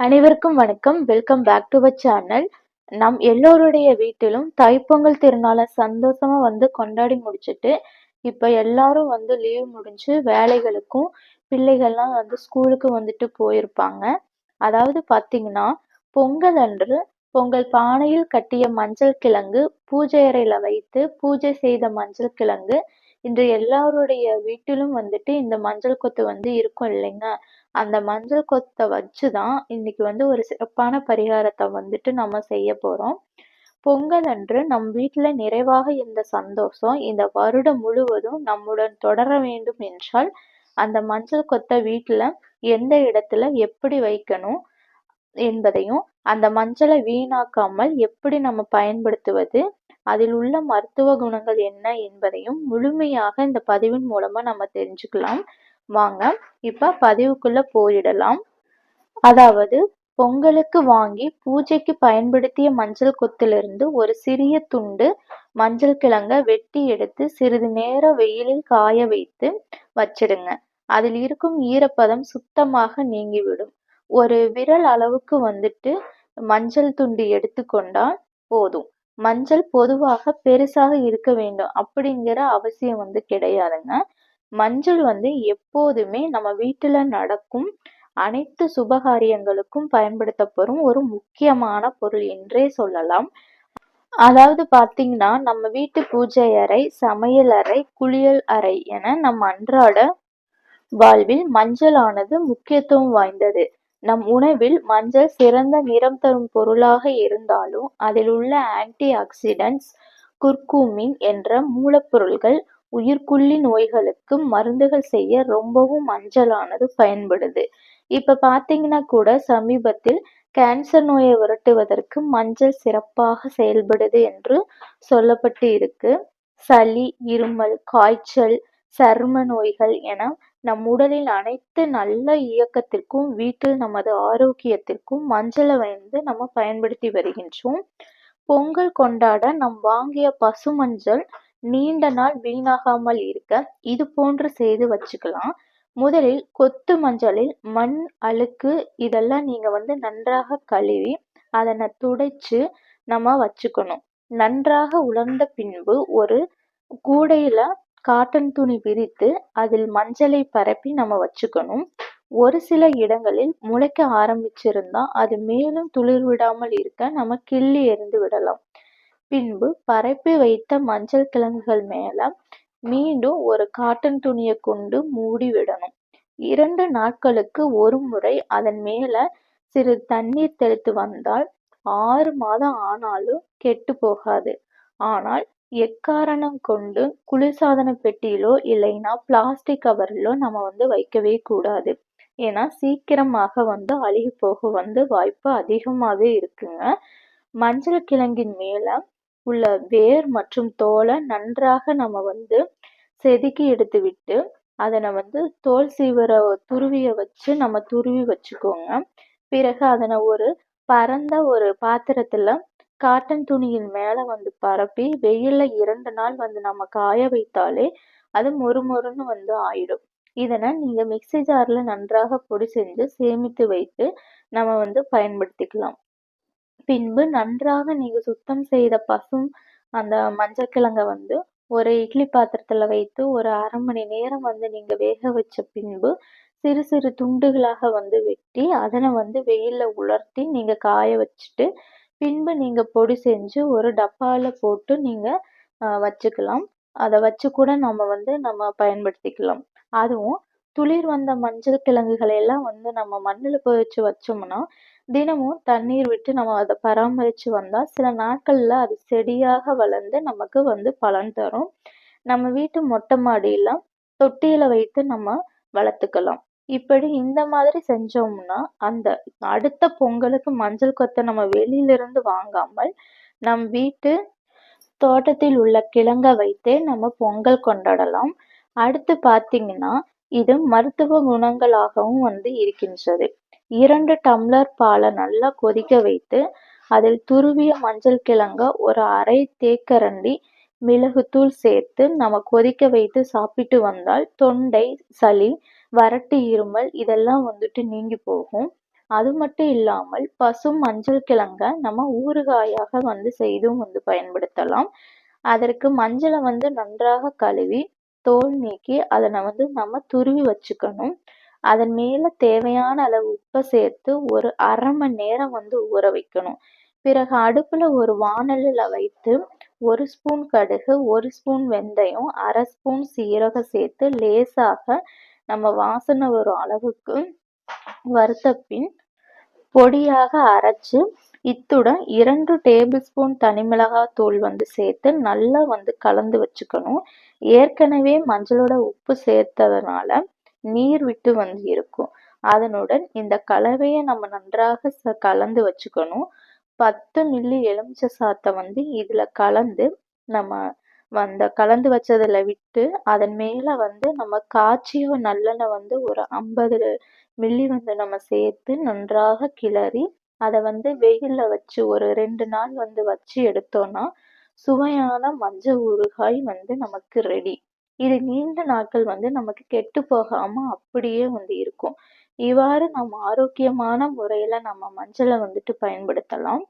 அனைவருக்கும் வணக்கம். Welcome back to our channel நம் எல்லோருடைய வீட்டிலும் தைப்பொங்கல் திருநாளை சந்தோஷமா வந்து கொண்டாடி முடிச்சுட்டு இப்போ எல்லாரும் வந்து லீவ் முடிஞ்சு வேலைகளுக்கும் பிள்ளைகள்லாம் வந்து ஸ்கூலுக்கு வந்துட்டு போயிருப்பாங்க. அதாவது பார்த்தீங்கன்னா பொங்கல் அன்று பொங்கல் பானையில் கட்டிய மஞ்சள் கிழங்கு பூஜை அறையில வைத்து பூஜை செய்த மஞ்சள் கிழங்கு இன்று எல்லாருடைய வீட்டிலும் வந்துட்டு இந்த மஞ்சள் கொத்து வந்து இருக்கும் இல்லைங்க அந்த மஞ்சள் கொத்தை வச்சு தான் இன்னைக்கு வந்து ஒரு சிறப்பான பரிகாரத்தை வந்துட்டு நம்ம செய்ய போறோம். பொங்கல் அன்று நம் வீட்டில் நிறைவாக இருந்த சந்தோஷம் இந்த வருடம் முழுவதும் நம்முடன் தொடர வேண்டும் என்றால் அந்த மஞ்சள் கொத்தை வீட்டில் எந்த இடத்துல எப்படி வைக்கணும் என்பதையும் அந்த மஞ்சளை வீணாக்காமல் எப்படி நம்ம பயன்படுத்துவது அதில் உள்ள மருத்துவ குணங்கள் என்ன என்பதையும் முழுமையாக இந்த பதிவின் மூலமா நம்ம தெரிஞ்சுக்கலாம். வாங்க இப்ப பதிவுக்குள்ள போயிடலாம். அதாவது பொங்கலுக்கு வாங்கி பூஜைக்கு பயன்படுத்திய மஞ்சள் கொத்திலிருந்து ஒரு சிறிய துண்டு மஞ்சள் கிழங்க வெட்டி எடுத்து சிறிது நேரம் வெயிலில் காய வைத்து வச்சிடுங்க. அதில் இருக்கும் ஈரப்பதம் சுத்தமாக நீங்கிவிடும். ஒரு விரல் அளவுக்கு வந்துட்டு மஞ்சள் துண்டு எடுத்துக்கொண்டால் போதும். மஞ்சள் பொதுவாக பெருசாக இருக்க வேண்டும் அப்படிங்கிற அவசியம் வந்து கிடையாதுங்க. மஞ்சள் வந்து எப்போதுமே நம்ம வீட்டுல நடக்கும் அனைத்து சுபகாரியங்களுக்கும் பயன்படுத்தப்படும் ஒரு முக்கியமான பொருள் என்றே சொல்லலாம். அதாவது பார்த்தீங்கன்னா நம்ம வீட்டு பூஜை அறை சமையல் அறை குளியல் அறை என நம் அன்றாட வாழ்வில் மஞ்சளானது முக்கியத்துவம் வாய்ந்தது. நம் உணவில் மஞ்சள் சிறந்த நிறம் தரும் பொருளாக இருந்தாலும் அதில் உள்ள ஆன்டி ஆக்சிடென்ட்ஸ் குர்குமின் என்ற மூலப்பொருள்கள் உயிர்க்குள்ளி நோய்களுக்கு மருந்துகள் செய்ய ரொம்பவும் மஞ்சளானது பயன்படுது. இப்ப பாத்தீங்கன்னா கூட சமீபத்தில் கேன்சர் நோயை விரட்டுவதற்கு மஞ்சள் சிறப்பாக செயல்படுது என்று சொல்லப்பட்டு இருக்கு. சளி இருமல் காய்ச்சல் சர்ம நோய்கள் என நம் உடலில் அனைத்து நல்ல இயக்கத்திற்கும் வீட்டில் நமது ஆரோக்கியத்திற்கும் மஞ்சளை வந்து நம்ம பயன்படுத்தி வருகின்றோம். பொங்கல் கொண்டாட நம் வாங்கிய பசு மஞ்சள் நீண்ட நாள் வீணாகாமல் இருக்க இது போன்று செய்து வச்சுக்கலாம். முதலில் கொத்து மஞ்சளில் மண் அழுக்கு இதெல்லாம் நீங்க வந்து நன்றாக கழுவி அதனை துடைச்சு நம்ம வச்சுக்கணும். நன்றாக உலர்ந்த பின்பு ஒரு கூடையில காட்டன் துணி விரித்து அதில் மஞ்சளை பரப்பி நம்ம வச்சுக்கணும். ஒரு சில இடங்களில் முளைக்க ஆரம்பிச்சிருந்தா அது மேலும் துளிர் விடாமல் இருக்க நம்ம கிள்ளி எறிந்து விடலாம். பின்பு பரப்பி வைத்த மஞ்சள் கிழங்குகள் மேல மீண்டும் ஒரு காட்டன் துணியை கொண்டு மூடி விடணும். இரண்டு நாட்களுக்கு ஒரு முறை அதன் மேல சிறு தண்ணீர் தெளித்து வந்தால் ஆறு மாதம் ஆனாலும் கெட்டு போகாது. ஆனால் எக்காரணம் கொண்டு குளிர்சாதன பெட்டியிலோ இல்லைன்னா பிளாஸ்டிக் கவர்லோ நம்ம வந்து வைக்கவே கூடாது. ஏன்னா சீக்கிரமாக வந்து அழுகி போக வந்து வாய்ப்பு அதிகமாகவே இருக்குங்க. மஞ்சள் கிழங்கின் மேலே உள்ள வேர் மற்றும் தோலை நன்றாக நம்ம வந்து செதுக்கி எடுத்து விட்டு அதனை வந்து தோல் சீவர துருவியை வச்சு நம்ம துருவி வச்சுக்கோங்க. பிறகு அதனை ஒரு பரந்த ஒரு பாத்திரத்தில் காட்டன் துணியின் மேல வந்து பரப்பி வெயில்ல இரண்டு நாள் வந்து நம்ம காய வைத்தாலே அது மொறு மொறுன்னு வந்து ஆயிடும். இதனை நீங்க மிக்சி ஜார்ல நன்றாக பொடி செஞ்சு சேமித்து வைத்து நம்ம வந்து பயன்படுத்திக்கலாம். பின்பு நன்றாக நீங்க சுத்தம் செய்த பசும் அந்த மஞ்சள் கிழங்க வந்து ஒரு இட்லி பாத்திரத்துல வைத்து ஒரு அரை மணி நேரம் வந்து நீங்க வேக வச்ச பின்பு சிறு சிறு துண்டுகளாக வந்து வெட்டி அதனை வந்து வெயில்ல உலர்த்தி நீங்க காய வச்சுட்டு பின்பு நீங்கள் பொடி செஞ்சு ஒரு டப்பாவில் போட்டு நீங்கள் வச்சுக்கலாம். அதை வச்சு கூட நம்ம வந்து நம்ம பயன்படுத்திக்கலாம். அதுவும் துளிர் வந்த மஞ்சள் கிழங்குகளை எல்லாம் வந்து நம்ம மண்ணில் வச்சு வச்சோம்னா தினமும் தண்ணீர் விட்டு நம்ம அதை பராமரித்து வந்தால் சில நாட்களில் அது செடியாக வளர்ந்து நமக்கு வந்து பலன் தரும். நம்ம வீட்டு மொட்டை மாடியில் தொட்டியில் வைத்து நம்ம வளர்த்துக்கலாம். இப்படி இந்த மாதிரி செஞ்சோம்னா அந்த அடுத்த பொங்கலுக்கு மஞ்சள் கொத்தை நம்ம வெளியிலிருந்து வாங்காமல் நம் வீட்டு தோட்டத்தில் உள்ள கிழங்க வைத்தே நம்ம பொங்கல் கொண்டாடலாம். அடுத்து பார்த்தீங்கன்னா இது மருத்துவ குணங்களாகவும் வந்து இருக்கின்றது. இரண்டு டம்ளர் பாலை நல்லா கொதிக்க வைத்து அதில் துருவிய மஞ்சள் கிழங்க ஒரு அரை தேக்கரண்டி மிளகுத்தூள் சேர்த்து நம்ம கொதிக்க வைத்து சாப்பிட்டு வந்தால் தொண்டை சளி வறட்டு இருமல் இதெல்லாம் வந்துட்டு நீங்கி போகும். அது மட்டும் இல்லாமல் பசும் மஞ்சள் கிழங்க நம்ம ஊறுகாயாக வந்து செய்தும் வந்து பயன்படுத்தலாம். அதற்கு மஞ்சளை வந்து நன்றாக கழுவி தோல் நீக்கி அதனை வந்து நம்ம துருவி வச்சுக்கணும். அதன் மேல தேவையான அளவு உப்பை சேர்த்து ஒரு அரை மணி நேரம் வந்து ஊற வைக்கணும். பிறகு அடுப்புல ஒரு வாணலில வைத்து ஒரு ஸ்பூன் கடுகு ஒரு ஸ்பூன் வெந்தயம் அரை ஸ்பூன் சீரகம் சேர்த்து லேசாக நம்ம வாசனை வரும் அளவுக்கு வறுத்த பின் பொடியாக அரைச்சு இத்துடன் இரண்டு டேபிள் ஸ்பூன் தனிமிளகாய் தூள் வந்து சேர்த்து நல்லா வந்து கலந்து வச்சுக்கணும். ஏற்கனவே மஞ்சளோட உப்பு சேர்த்ததுனால நீர் விட்டு வந்து இருக்கும். அதனுடன் இந்த கலவையை நம்ம நன்றாக கலந்து வச்சுக்கணும். பத்து மில்லி எலுமிச்சை சாத்தை வந்து இதில் கலந்து நம்ம அந்த கலந்து வச்சதில் விட்டு அதன் மேலே வந்து நம்ம காய்ச்சிய நல்லெண்ணெய் வந்து ஒரு ஐம்பது மில்லி வந்து நம்ம சேர்த்து நன்றாக கிளறி அதை வந்து வெயிலில் வச்சு ஒரு ரெண்டு நாள் வந்து வச்சு எடுத்தோம்னா சுவையான மஞ்சள் ஊறுகாய் வந்து நமக்கு ரெடி இது நீண்ட நாட்கள் வந்து நமக்கு கெட்டு போகாமல் அப்படியே வந்து இருக்கும். இவ்வாறு நம்ம ஆரோக்கியமான முறையில் நம்ம மஞ்சளை வந்துட்டு பயன்படுத்தலாம்.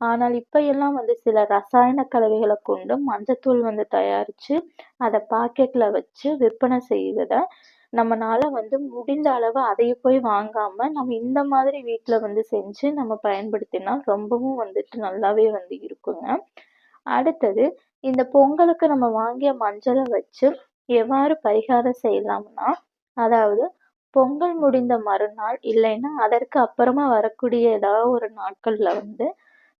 ஆனால் இப்போ எல்லாம் வந்து சில ரசாயன கலவைகளை கொண்டு மஞ்சத்தூள் வந்து தயாரித்து அதை பாக்கெட்டில் வச்சு விற்பனை செய்வதை நம்மனால் வந்து முடிந்த அளவு அதையே போய் வாங்காமல் நம்ம இந்த மாதிரி வீட்டில் வந்து செஞ்சு நம்ம பயன்படுத்தினா ரொம்பவும் வந்துட்டு நல்லாவே வந்து இருக்குங்க. அடுத்தது இந்த பொங்கலுக்கு நம்ம வாங்கிய மஞ்சளை வச்சு எவ்வாறு பரிகாரம் செய்யலாம்னா அதாவது பொங்கல் முடிந்த மறுநாள் இல்லைன்னா அதற்கு அப்புறமா வரக்கூடிய ஏதாவது ஒரு நாட்களில் வந்து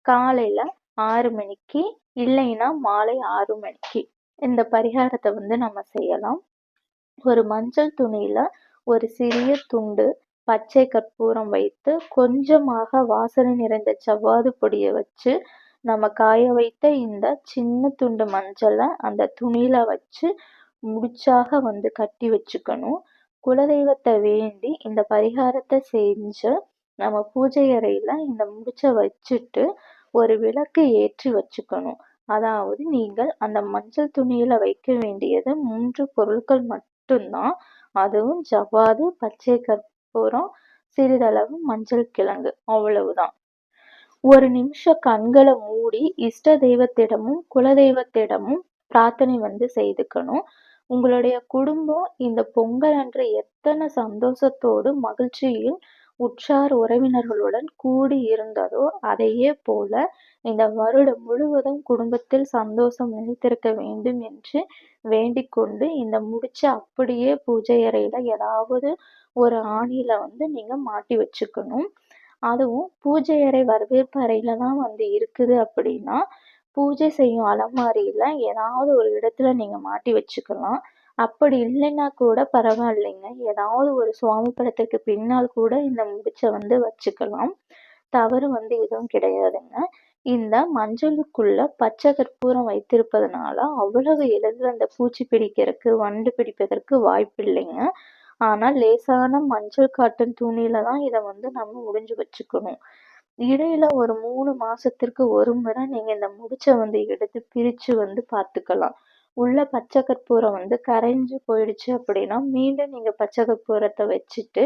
காலையில ஆறு மணிக்கு இல்லைன்னா மாலை ஆறு மணிக்கு. இந்த பரிகாரத்தை வந்து நம்ம செய்யலாம். ஒரு மஞ்சள் துணியில ஒரு சிறிய துண்டு பச்சை கற்பூரம் வைத்து கொஞ்சமாக வாசனை நிறைந்த செவ்வாது பொடியை வச்சு நம்ம காய வைத்த இந்த சின்ன துண்டு மஞ்சளை அந்த துணியில வச்சு முடிச்சாக வந்து கட்டி வச்சுக்கணும். குலதெய்வத்தை வேண்டி இந்த பரிகாரத்தை செஞ்சு நம்ம பூஜை அறையில இந்த முடிச்ச வச்சுட்டு ஒரு விளக்கு ஏற்றி வச்சுக்கணும். அதாவது நீங்கள் அந்த மஞ்சள் துணியில வைக்க வேண்டியது மூன்று பொருட்கள் மட்டும்தான். அதுவும் ஜவ்வாது பச்சை கற்பூரம் சிறிதளவு மஞ்சள் கிழங்கு. அவ்வளவுதான். ஒரு நிமிஷம் கண்களை மூடி இஷ்ட தெய்வத்திடமும் குலதெய்வத்திடமும் பிரார்த்தனை வந்து செய்துக்கணும். உங்களுடைய குடும்பம் இந்த பொங்கல் அன்று எத்தனை சந்தோஷத்தோடு மகிழ்ச்சியில் உற்றார் உறவினர்களுடன் கூடி இருந்ததோ அதையே போல இந்த வருடம் முழுவதும் குடும்பத்தில் சந்தோஷம் நிலைத்திருக்க வேண்டும் என்று வேண்டிக் கொண்டு இந்த முடிச்ச அப்படியே பூஜை அறையில ஏதாவது ஒரு ஆணியில வந்து நீங்க மாட்டி வச்சுக்கணும். அதுவும் பூஜை அறை வரவேற்பு அறையில தான் வந்து இருக்குது அப்படின்னா பூஜை செய்யும் அலமாரியில ஏதாவது ஒரு இடத்துல நீங்க மாட்டி வச்சுக்கலாம். அப்படி இல்லைன்னா கூட பரவாயில்லைங்க. ஏதாவது ஒரு சுவாமி படத்துக்கு பின்னால் கூட இந்த முடிச்சை வந்து வச்சுக்கலாம். தவறு வந்து எதுவும் கிடையாதுங்க. இந்த மஞ்சளுக்குள்ள பச்சை கற்பூரம் வைத்திருப்பதனால அவ்வளவு எளிதில் அந்த பூச்சி பிடிக்கிறதுக்கு வண்டு பிடிப்பதற்கு வாய்ப்பு இல்லைங்க. ஆனால் லேசான மஞ்சள் காட்டன் துணியில தான் இதை வந்து நம்ம முடிஞ்சு வச்சுக்கணும். இடையில ஒரு மூணு மாசத்திற்கு ஒரு முறை நீங்க இந்த முடிச்சை வந்து எடுத்து பிரிச்சு வந்து பார்த்துக்கலாம். உள்ள பச்சை கற்பூரம் வந்து கரைஞ்சு போயிடுச்சு அப்படின்னா மீண்டும் நீங்கள் பச்சை கற்பூரத்தை வச்சுட்டு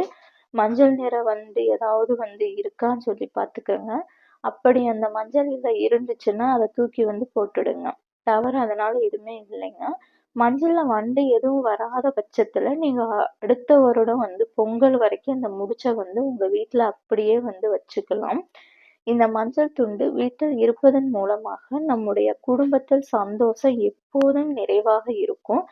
மஞ்சள் நிறம் வந்து ஏதாவது வந்து இருக்கான்னு சொல்லி பார்த்துக்கோங்க. அப்படி அந்த மஞ்சள் இருந்துச்சுன்னா அதை தூக்கி வந்து போட்டுடுங்க. தவறு அதனால எதுவுமே இல்லைங்க. மஞ்சள்ல வண்டு எதுவும் வராத பட்சத்துல நீங்க அடுத்த வருடம் வந்து பொங்கல் வரைக்கும் இந்த முடிச்சை வந்து உங்க வீட்டுல அப்படியே வந்து வச்சுக்கலாம். இந்த மஞ்சள் துண்டு வீட்டில் இருப்பதன் மூலமாக நம்முடைய குடும்பத்தில் சந்தோஷம் எப்போதும் நிறைவாக இருக்கும்.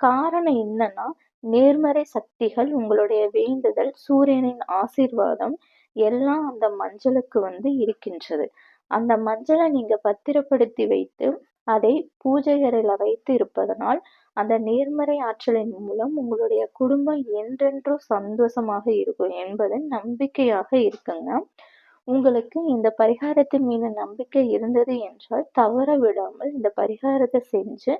காரணம் என்னன்னா நேர்மறை சக்திகள் உங்களுடைய வேண்டுதல் சூரியனின் ஆசீர்வாதம் எல்லாம் அந்த மஞ்சளுக்கு வந்து இருக்கின்றது. அந்த மஞ்சளை நீங்க பத்திரப்படுத்தி வைத்து அதை பூஜை அறையில வைத்து இருப்பதனால் அந்த நேர்மறை ஆற்றலின் மூலம் உங்களுடைய குடும்பம் என்றென்றும் சந்தோஷமாக இருக்கும் என்பது நம்பிக்கையாக இருக்குங்க. உங்களுக்கு இந்த பரிகாரத்தின் மீது நம்பிக்கை இருந்தது என்றால் தவற விடாமல் இந்த பரிகாரத்தை செஞ்சு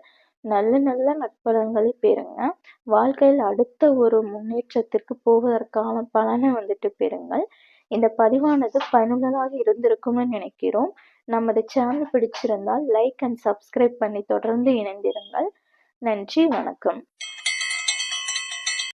நல்ல நல்ல நற்பலன்களை பெறுங்க. வாழ்க்கையில் அடுத்த ஒரு முன்னேற்றத்திற்கு போவதற்கான பலனை வந்துட்டு பெறுங்கள். இந்த பதிவானது பயனுள்ளதாக இருந்திருக்கும்னு நினைக்கிறோம். நமது சேனல் பிடிச்சிருந்தால் லைக் அண்ட் சப்ஸ்கிரைப் பண்ணி தொடர்ந்து இணைந்திருங்கள். நன்றி வணக்கம்.